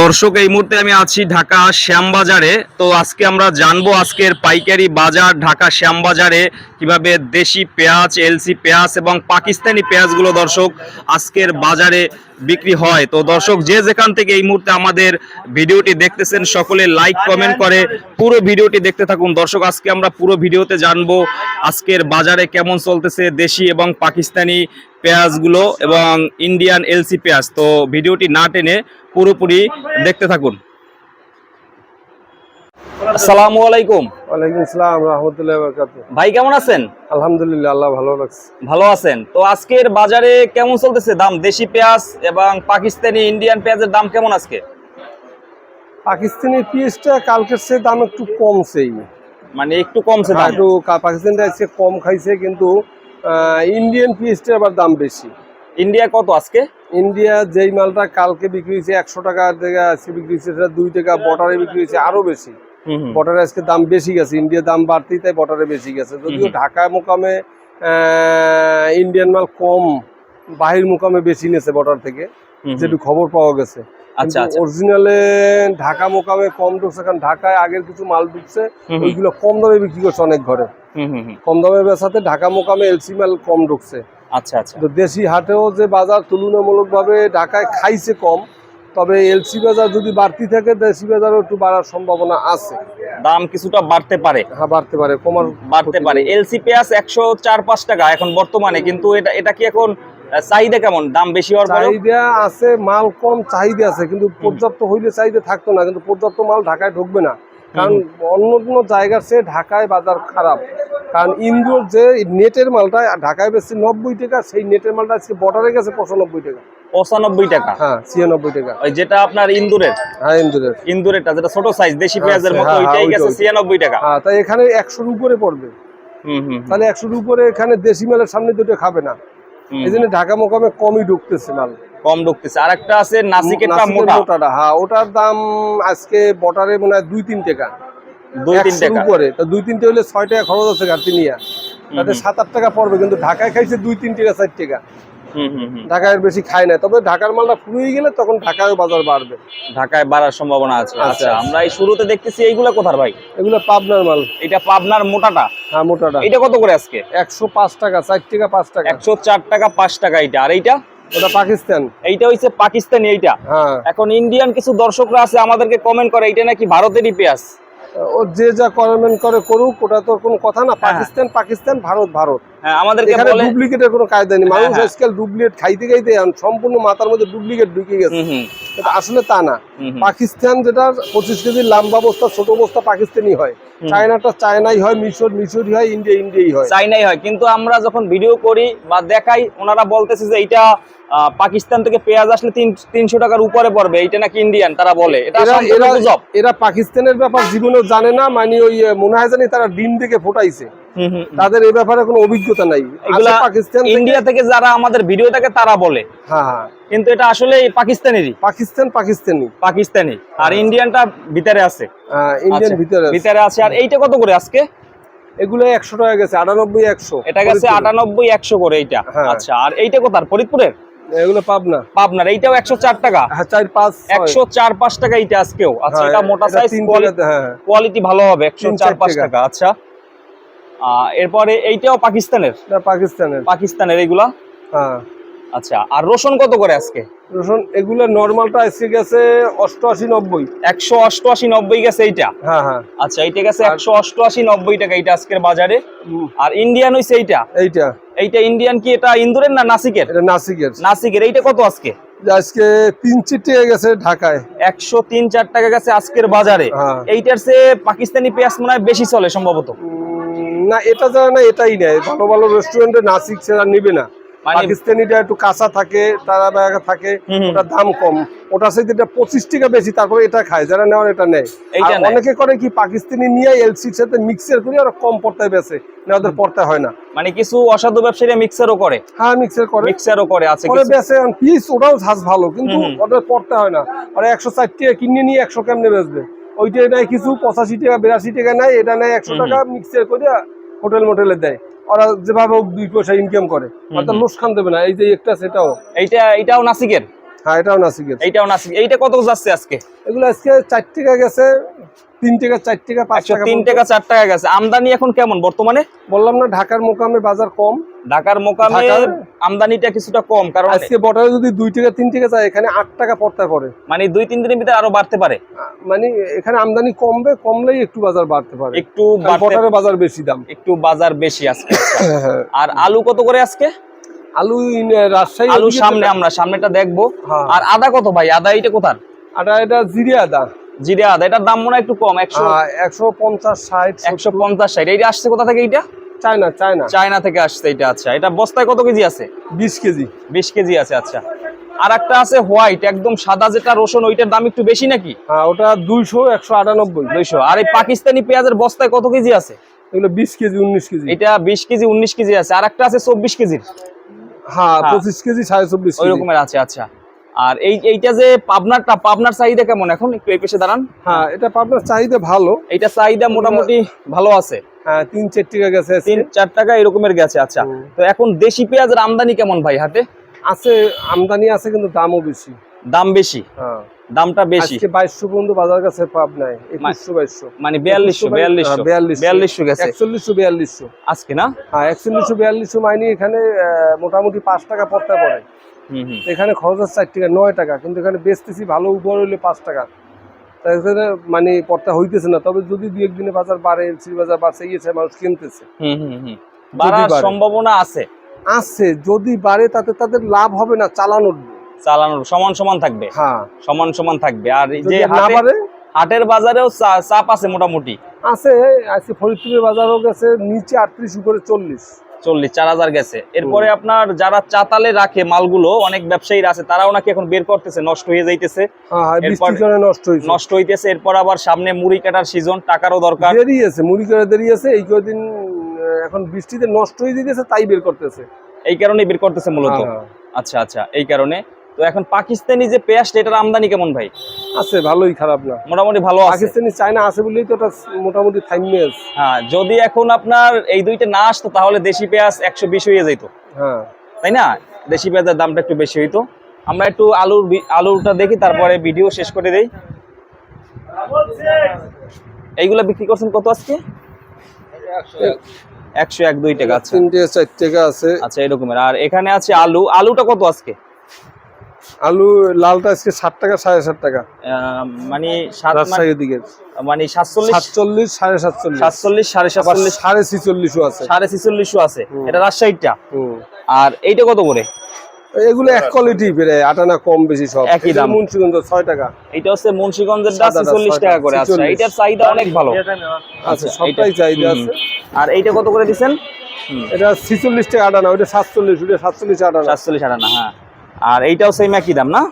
দর্শক, এই মুহূর্তে আমি আছি ঢাকা শ্যামবাজারে। তো আজকে আমরা জানব আজকের পাইকারি বাজার ঢাকা শ্যামবাজারে, কীভাবে দেশি পেঁয়াজ, এলসি পেঁয়াজ এবং পাকিস্তানি পেঁয়াজগুলো দর্শক আজকের বাজারে বিক্রি হয়। তো দর্শক, যে যেখান থেকে এই মুহূর্তে আমাদের ভিডিওটি দেখতেছেন, সকলে লাইক কমেন্ট করে পুরো ভিডিওটি দেখতে থাকুন। দর্শক, আজকে আমরা পুরো ভিডিওতে জানব আজকের বাজারে কেমন চলতেছে দেশি এবং পাকিস্তানি পেঁয়াজগুলো এবং ইন্ডিয়ান এলসি পেঁয়াজ। তো ভিডিওটি না টেনে পুরোপুরি দেখতে থাকুন। আসসালামু আলাইকুম। ওয়ালাইকুম আসসালাম রহমতুল্লাহ বরকাত ভাই কেমন আছেন? আলহামদুলিল্লাহ আল্লাহ ভালো রাখছে। ভালো আছেন? তো আজকের বাজারে কেমন চলতেছে দাম? দেশি পেঁয়াজ এবং পাকিস্তানি ইন্ডিয়ান পেঁয়াজের দাম কেমন আজকে? পাকিস্তানি পিএসটা কালকের সে দাম একটু কমছেই মানে একটু কমছে হ্যাঁ, দাম একটু পাকিস্তানটা আজকে কম খাইছে কিন্তু ইন্ডিয়ান পিএসটা আবার দাম বেশি। ইন্ডিয়া কত আজকে? ইন্ডিয়া যেই মালটা কালকে বিক্রি হয়েছে একশো টাকা থেকে আজকে বিক্রি হয়েছে সেটা দুই টাকা বটারে বিক্রি হয়েছে আরও বেশি। হুম হুম। বটারে আজকে দাম বেশি গেছে ইন্ডিয়ার দাম বাড়তি তাই বটারে বেশি গেছে যদিও। ঢাকা মোকামে ইন্ডিয়ান মাল কম বাহির মোকামে বেশি নিয়েছে বটার থেকে। যেটু খবর পাওয়া গেছে আচ্ছা আচ্ছা অরিজিনালে ঢাকা মোকামে কম ঢুকছে কারণ ঢাকায় আগের কিছু মাল ঢুকছে। ওইগুলো কম দামে বিক্রি করছে অনেক ঘরে। কম দামে বেচাতে ঢাকা মোকামে এলসি মাল কম ঢুকছে আচ্ছা আচ্ছা তো দেশি হাটেও যে বাজার তুলনামূলকভাবে ঢাকায় খাইছে কম তবে এলসি বাজার যদি বাড়তি থাকে দেশি বাজারও একটু বাড়ার সম্ভাবনা আছে। দাম কিছুটা বাড়তে পারে। হ্যাঁ বাড়তে পারে কমার বাড়তে পারে। এলসি পেঁয়াজ একশো চার পাঁচ টাকা এখন বর্তমানে কিন্তু এটা এটা কি এখন চাহিদা কেমন? দাম বেশি হওয়ার চাহিদা আছে মাল কম চাহিদা আছে কিন্তু পর্যাপ্ত হইলে চাহিদা থাকতো না কিন্তু পর্যাপ্ত মাল ঢাকায় ঢুকবে না। কারণ অন্য অন্য জায়গার চেয়ে ঢাকায় বাজার খারাপ। কারণ ইন্দ্রর যে নেটের মালটা ঢাকায় বেশি নব্বই টাকা সেই নেটের মালটা আজকে বর্ডারে গেছে পঁচানব্বই টাকা। পঁচানব্বই টাকা। হ্যাঁ ছিয়ানব্বই টাকা। ওই যেটা আপনার ইন্দুরের। হ্যাঁ ইন্দ্রের। ইন্দুরেরটা যেটা ছোট সাইজ দেশি পেঁয়াজের মতো হ্যাঁ, হ্যাঁ, ওইটাই গেছে ওইটা। ছিয়ানব্বই টাকা। হ্যাঁ তাই এখানে একশোর উপরে পড়বে। হুম হুম তাহলে একশোর উপরে এখানে দেশি মালের সামনে দুটো খাবে না। হুম, এই জন্য ঢাকা মোকামে কমই ঢুকতেছে মাল। কম ঢুকতেছে। আর একটা আছে নাসিকেরটা নাসিকের মোটা। মোটাটা হ্যাঁ ওটার দাম আজকে বটারে মনে হয় দুই তিন টাকা। দুই তিন একশোর টাকা। উপরে। তো দুই তিনটে হলে ছয় টাকা খরচ আছে ঘাটতি নিয়ে। তাতে হুম, সাত আট টাকা পড়বে কিন্তু ঢাকায় খাইছে দুই তিন টাকা চার টাকা। ঢাকায় বেশি খায় না। তবে ঢাকার মালটা ফুরিয়ে গেলে তখন ঢাকায় বাজার বাড়বে। ঢাকায় বাড়ার সম্ভাবনা আছে। আচ্ছা। আমরা এই শুরুতে দেখতেছি এইগুলা কোথার ভাই? এগুলো পাবনার মাল। এটা পাবনার মোটাটা? হ্যাঁ মোটাটা। এটা কত করে আজকে? একশো পাঁচ টাকা চার টাকা পাঁচ টাকা। একশো চার টাকা পাঁচ টাকা এইটা আর এইটা? ওটা পাকিস্তান। এইটা হইছে পাকিস্তানি এইটা। হ্যাঁ। এখন ইন্ডিয়ান কিছু দর্শকরা আছে আমাদেরকে কমেন্ট করে এইটা নাকি ভারতেরই পেঁয়াজ? ও যে যা কমেন্ট করে করুক ওটা তো কোনো কথা না। পাকিস্তান পাকিস্তান ভারত ভারত। হ্যাঁ আমাদেরকে বলে ডুপ্লিকেটের কোনো কায়দা নেই হ্যাঁ, মানুষ হ্যাঁ। আজকাল ডুপ্লিকেট খাইতে খাইতে সম্পূর্ণ মাথার মধ্যে ডুপ্লিকেট ঢুকে গেছে। হুম হুম। কিন্তু আসলে তা না। হুম হুম। পাকিস্তান যেটা পঁচিশ কেজি লম্বা বস্তা ছোট বস্তা পাকিস্তানি হয়। চায়নাটা চায়নাই হয় মিশর মিশরি হয় ইন্ডিয়া ইন্ডিয়াই হয়। চাইনাই হয়। কিন্তু আমরা যখন ভিডিও করি বা দেখাই ওনারা বলতেছে যে এইটা আহ, পাকিস্তান থেকে পেঁয়াজ আসলে তিনশো টাকার উপরে পড়বে। এইটা নাকি ইন্ডিয়ান তারা বলে। এটা এরা এরা পাকিস্তানের ব্যাপার জীবনে জানে না। মানে ওই মনে হয় জানি তারা ডিম থেকে ফোটাইছে। তাদের এই ব্যাপারে কোনো অভিজ্ঞতা নাই। এগুলা পাকিস্তান ইন্ডিয়া থেকে যারা আমাদের ভিডিও দেখে তারা বলে। হ্যাঁ হ্যাঁ। কিন্তু এটা আসলে পাকিস্তানেরই। পাকিস্তান পাকিস্তানি। পাকিস্তানি। আর ইন্ডিয়ানটা ভিতরে আছে। ইন্ডিয়ান আচ্ছা, ভিতরে আছে। ভিতরে আছে। আর এইটা কত করে আজকে? এগুলো একশো টাকা গেছে আটানব্বই একশো। এটা গেছে আটানব্বই একশো করে এইটা। হ্যাঁ। আচ্ছা আর এইটা কোথার? ফরিদপুরের? এগুলো পাবনা। পাবনার। এইটাও একশো চার টাকা। হ্যাঁ চার পাঁচ একশো চার পাঁচ টাকা এইটা আজকেও। আচ্ছা এটা মোটা সাইজ। কোয়ালিটি ভালো হবে একশো চার পাঁচ টাকা। আচ্ছা। এরপরে এইটাও পাকিস্তানের? পাকিস্তানের। পাকিস্তানের এইগুলা? হ্যাঁ। আচ্ছা আর রসুন কত করে আজকে? রসুন এগুলো নর্মালটা এসে গেছে অষ্টআশি নব্বই। একশো অষ্টআশি নব্বই গেছে এইটা? হ্যাঁ হ্যাঁ। আচ্ছা এইটা গেছে একশো অষ্টআশি নব্বই টাকা এইটা আজকের বাজারে। আর ইন্ডিয়ান হইছে এইটা? এইটা। এইটা ইন্ডিয়ান কি এটা ইন্দুরের না নাসিকের? এটা নাসিকের। নাসিকের এইটা কত আজকে? আজকে তিন চিটে গেছে ঢাকায়। একশো তিন চার টাকা গেছে আজকের বাজারে। হ্যাঁ। এইটার সে পাকিস্তানি পেঁয়াজ মনে হয় বেশি চলে সম্ভবত। না এটা যারা না এটাই নেয় ভালো ভালো রেস্টুরেন্টে নাসিক সেরা নিবে না। পাকিস্তানিটা একটু কাঁচা থাকে তারা থাকে। ওটার দাম কম। এটা পঁচিশ টাকা বেশি তারপরে এটা খায় যারা নেওয়ার এটা নেয়। অনেকে করে কি পাকিস্তানি নিয়ে এলসির সাথে মিক্সার করে ওরা কম পড়তায় বেছে না ওদের পড়তে হয় না। মানে কিছু অসাধু ব্যবসায়ীরা মিক্সারও করে। হ্যাঁ মিক্সার করে। মিক্সারও করে আছে কিছু। বেছে পিস ওটাও ঝাঁজ ভালো কিন্তু। ওদের পড়তে হয় না। ওরা একশো ষাট টাকা কিনে নিয়ে একশো কেমনে বেচবে? ওইটা নেয় কিছু পঁচাশি টাকা বিরাশি টাকা নেয় এটা নেয় একশো টাকা মিক্সার করে হোটেল মোটেলে দেয়। ওরা যেভাবে দুই পয়সা ইনকাম করে। অর্থাৎ। লোকসান দেবে না এই যে একটা সেটাও। এইটা এটাও নাসিকের? হ্যাঁ এটাও নাসিকের এইটাও নাসিক। এইটা কত যাচ্ছে আজকে? এগুলো আজকে চার টাকা গেছে তিন টাকা চার টাকা পাঁচ একশো টাকা তিন পর্যন্ত। টাকা চার টাকা গেছে। আমদানি এখন কেমন বর্তমানে? বললাম না ঢাকার মোকামে বাজার কম। ঢাকার মোকামে আমদানিটা কিছুটা কম কারণ আজকে বটারে যদি দুই টাকা তিন টাকা যায় এখানে আট টাকা পড়তে পড়ে মানে দুই তিন দিনের ভিতরে আরও বাড়তে পারে। মানে এখানে আমদানি কমবে কমলেই একটু বাজার বাড়তে পারে। একটু বটারে বাজার বেশি দাম। একটু বাজার বেশি আজকে। আর আলু কত করে আজকে? আলু রাজশাহী আলু সামনে আমরা সামনেটা দেখব। হ্যাঁ। আর আদা কত ভাই? আদা এইটা কোথার? আটা এটা জিরে আদা। জিরে আদা। এটার দাম মনে একটু কম একশো একশো পঞ্চাশ ষাট একশো পঞ্চাশ ষাট। এইটা আসছে কোথা থেকে এইটা? China China. চায়না থেকে আসছে এটা আচ্ছা। এটা বস্তায় কত কেজি আছে? বিশ কেজি। বিশ কেজি আছে আচ্ছা। আর একটা আছে হোয়াইট একদম সাদা যেটা রসুন ওইটার দাম একটু বেশি নাকি? হ্যাঁ ওটা দুইশো একশো আটানব্বই। দুইশো। আর এই পাকিস্তানি পেঁয়াজের বস্তায় কত কেজি আছে? এগুলো বিশ কেজি উনিশ কেজি। এটা বিশ কেজি উনিশ কেজি আছে। আর একটা আছে চব্বিশ কেজির। হ্যাঁ হ্যাঁ। পঁচিশ কেজি সাড়ে চব্বিশ ওই রকমের আছে আচ্ছা। আর এই এইটা যে পাবনারটা পাবনার চাহিদা কেমন এখন? একটু এই পেশে দাঁড়ান। হ্যাঁ এটা পাবনার চাহিদা ভালো। এটা চাহিদা মোটামুটি ভালো আছে। হ্যাঁ তিন চার টাকা গেছে তিন চার টাকা এরকমের গেছে আচ্ছা। তো এখন দেশি পেঁয়াজের আমদানি কেমন ভাই হাতে? আছে আমদানি আছে কিন্তু দামও বেশি। দাম বেশি। হ্যাঁ। দামটা বেশি। আজকে বাইশশো পর্যন্ত বাজার কাছে পাবনায় একুশশো বাইশশো। মানে বিয়াল্লিশশো বিয়াল্লিশশো। বিয়াল্লিশশো গেছে। একচল্লিশশো বিয়াল্লিশশো। আজকে না? হ্যাঁ একচল্লিশশো বিয়াল্লিশশো মাইনি এখানে মোটামুটি পাঁচ টাকা পড়তে পড়ে হুম হুম। এখানে খরচ আছে চার টাকা নয় টাকা কিন্তু এখানে বেচতেছি ভালো উপর হইলে পাঁচ টাকা। তাই মানে পড়তে হইতেছে না তবে যদি দু একদিনে বাজার বাড়ে এলসি বাজার বাড়ছে ইয়েছে মানুষ কিনতেছে। হুম হুম হুম। বাড়ার সম্ভাবনা আছে। আছে যদি বাড়ে তাতে তাদের লাভ হবে না চালানোর চালানোর সমান সমান থাকবে। হ্যাঁ। সমান সমান থাকবে। আর যে হাটে হাটের বাজারেও চাপ আছে মোটামুটি। আছে আজকে ফরিদপুরের বাজারও গেছে নিচে আটত্রিশ উপরে চল্লিশ। চল্লিশ চার হাজার গেছে। এরপরে আপনার যারা চাতালে রাখে মালগুলো অনেক ব্যবসায়ীরা আছে তারাও নাকি এখন বের করতেছে নষ্ট হয়ে যাইতেছে। হ্যাঁ হ্যাঁ নষ্ট হইতেছে এরপর আবার সামনে মুড়ি কাটার সিজন টাকারও দরকার। দেরি আছে মুড়ি করে দেরি আছে এই কদিন এখন বৃষ্টিতে নষ্ট হয়ে যেতেছে তাই বের করতেছে। এই কারণে বের করতেছে মূলত। আচ্ছা আচ্ছা এই কারণে। তো এখন পাকিস্তানি যে পেঁয়াজটা এটার আমদানি কেমন ভাই? আছে ভালোই খারাপ না। মোটামুটি ভালো আছে। পাকিস্তানি চায়না আছে বলেই তো ওটা মোটামুটি হ্যাঁ যদি এখন আপনার এই দুইটা না আসতো তাহলে দেশি পেঁয়াজ একশো বিশ হয়ে যেত। হ্যাঁ। তাই না? দেশি পেঁয়াজের দামটা একটু বেশি হইতো। আমরা একটু আলুর আলুটা দেখি তারপরে ভিডিও শেষ করে দেই। এইগুলা বিক্রি করছেন কত আজকে? একশো এক দুই টাকা আচ্ছা। তিনটে চার টাকা আছে। আচ্ছা এরকমের। আর এখানে আছে আলু। আলুটা কত আজকে? আলু লালটা আজকে ষাট টাকা সাড়ে ষাট টাকা। আহ, মানে সাত রাজশাহীর দিকে মানে সাতচল্লিশ সাতচল্লিশ সাড়ে সাতচল্লিশ। সাতচল্লিশ সাড়ে সাতচল্লিশ সাড়ে ছিচল্লিশও আছে। সাড়ে ছিচল্লিশও আছে। এটা রাজশাহীটা আর এইটা কত করে? এগুলো এক কোয়ালিটি বেড়ে আটানা কম বেশি সব। একই দাম। মুন্সিগঞ্জ ছয় টাকা। এটা হচ্ছে মুন্সিগঞ্জের টাকা টাকা, করে আচ্ছা এটার চাহিদা অনেক ভালো। আচ্ছা আচ্ছা, সবটাই চাহিদা আছে। আর এইটা কত করে দিচ্ছেন এটা ছিচল্লিশ টাকা আটানা ওইটা সাতচল্লিশ ওইটা সাতচল্লিশ আটানা সাতচল্লিশ আটানা হ্যাঁ। আর এইটাও সেম একই দাম না?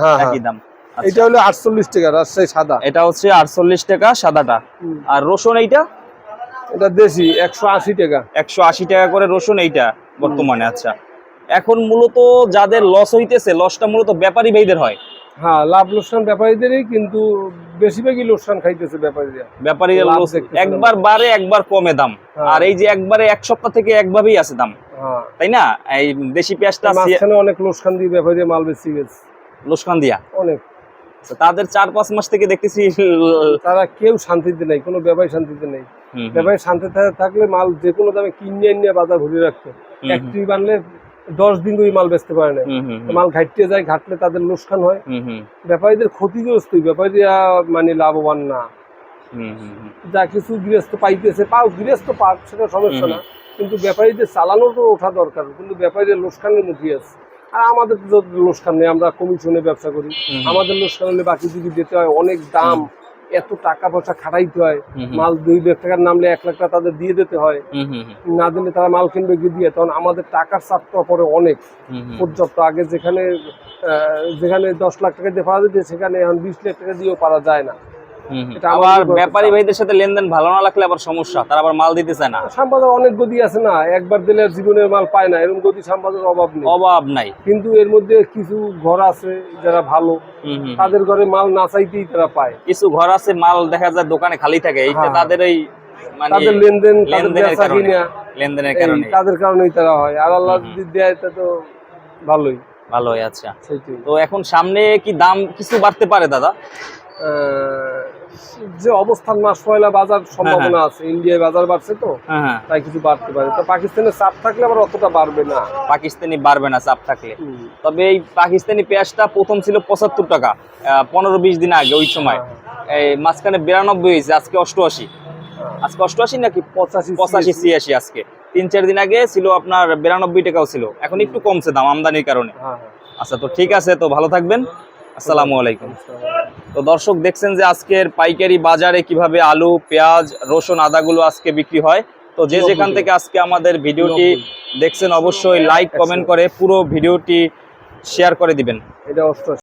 হ্যাঁ হ্যাঁ। একই দাম। আচ্ছা, এটা হলো আটচল্লিশ টাকা রাজশাহী সাদা। এটা হচ্ছে আটচল্লিশ টাকা সাদাটা। আর রসুন এইটা? এটা দেশি একশো আশি টাকা। একশো আশি টাকা করে রসুন এইটা বর্তমানে আচ্ছা। এখন মূলত যাদের লস হইতেছে লসটা মূলত ব্যাপারী ভাইদের হয়। হ্যাঁ লাভ লোকসান ব্যাপারীদেরই কিন্তু বেশিরভাগই লোকসান খাইতেছে ব্যাপারীরা। একবার বাড়ে একবার কমে দাম। হ্যাঁ। আর এই যে একবারে এক সপ্তাহ থেকে একভাবেই আছে দাম। হ্যাঁ। তাই না? এই দেশি পেঁয়াজটা আছে মাঝখানে অনেক লোকসান দিয়ে ব্যাপারীরা মাল বেশি গেছে। লোসকান দিয়া। অনেক। তাদের চার পাঁচ মাস থেকে দেখতেছি তারা কেউ শান্তিতে নেই কোনো ব্যাপারী শান্তিতে নেই। ব্যাপারী শান্তিতে থাকলে মাল যে কোনো দামে কিনে নিয়ে বাজার ভরে রাখতো। একটি বানলে দশ দিন ওই মাল বেচতে পারে না। মাল ঘাটতে যায় ঘাটলে তাদের লোকসান হয়। ব্যাপারীদের ক্ষতিগ্রস্ত ব্যাপারীরা মানে লাভবান না। যা কিছু গৃহস্থ পাইতেছে পাও গৃহস্থ পাক সেটা সমস্যা না। কিন্তু ব্যাপারীদের চালানোরও ওঠা দরকার কিন্তু ব্যাপারীদের লোকসানের মুখে আছে। আর আমাদের তো লোকসান নেই আমরা কমিশনে ব্যবসা করি। আমাদের লোকসান হলে বাকি যদি দিতে হয় অনেক দাম। এত টাকা পয়সা খাটাইতে হয় মাল দুই লাখ টাকার নামলে এক লাখ টাকা তাদের দিয়ে দিতে হয়। না দিলে তারা মাল কিনবে গিয়ে দিয়ে? তখন আমাদের টাকার চাপটা পরে অনেক। পর্যাপ্ত আগে যেখানে যেখানে দশ লাখ টাকা দিয়ে পাওয়া যেত সেখানে এখন বিশ লাখ টাকা দিয়েও পারা যায় না। আবার ব্যাপারী। ভাইদের সাথে লেনদেন ভালো না লাগলে আবার সমস্যা তারা আবার মাল দিতে চায় না। শ্যামবাজার অনেক গদি আছে না একবার দিলে জীবনের মাল পায় না এরকম গদি শ্যামবাজার অভাব নেই। অভাব নাই। কিন্তু এর মধ্যে কিছু ঘর আছে যারা ভালো। তাদের ঘরে মাল না চাইতেই তারা পায়। কিছু ঘর আছে মাল দেখা যায় দোকানে খালি থাকে এইটা হ্যাঁ। তাদের এই মানে তাদের লেনদেন লেনদেনের কারণে লেনদেনের কারণে। তাদের কারণেই তারা হয়। আর আল্লাহ যদি দেয় তা তো ভালোই। ভালোই আচ্ছা। তো এখন সামনে কি দাম কিছু বাড়তে পারে দাদা? আহ, যে অবস্থান মাস পয়লা বাজার সম্ভাবনা আছে ইন্ডিয়ায় বাজার বাড়ছে তো হ্যাঁ হ্যাঁ। তাই কিছু বাড়তে পারে। তো পাকিস্তানের চাপ থাকলে আবার অতটা বাড়বে না। পাকিস্তানি বাড়বে না চাপ থাকলে। তবে এই পাকিস্তানি পেঁয়াজটা প্রথম ছিল পঁচাত্তর টাকা পনেরো বিশ দিন আগে ওই সময়। এই মাঝখানে বিরানব্বই হয়েছে আজকে অষ্টআশি। আজকে অষ্টআশি নাকি? পঁচাশি পঁচাশি ছিয়াশি। আজকে। তিন চার দিন আগে ছিল আপনার বিরানব্বই টাকাও ছিল। এখন একটু কমছে দাম আমদানির কারণে। হ্যাঁ। আচ্ছা তো ঠিক আছে তো ভালো থাকবেন। আসসালামু আলাইকুম। তো দর্শক দেখছেন যে আজকের পাইকারি বাজারে কীভাবে আলু পেঁয়াজ রসুন আদাগুলো আজকে বিক্রি হয়। তো যে যেখান থেকে আজকে আমাদের ভিডিওটি দেখছেন অবশ্যই লাইক কমেন্ট করে পুরো ভিডিওটি শেয়ার করে দিবেন। এটা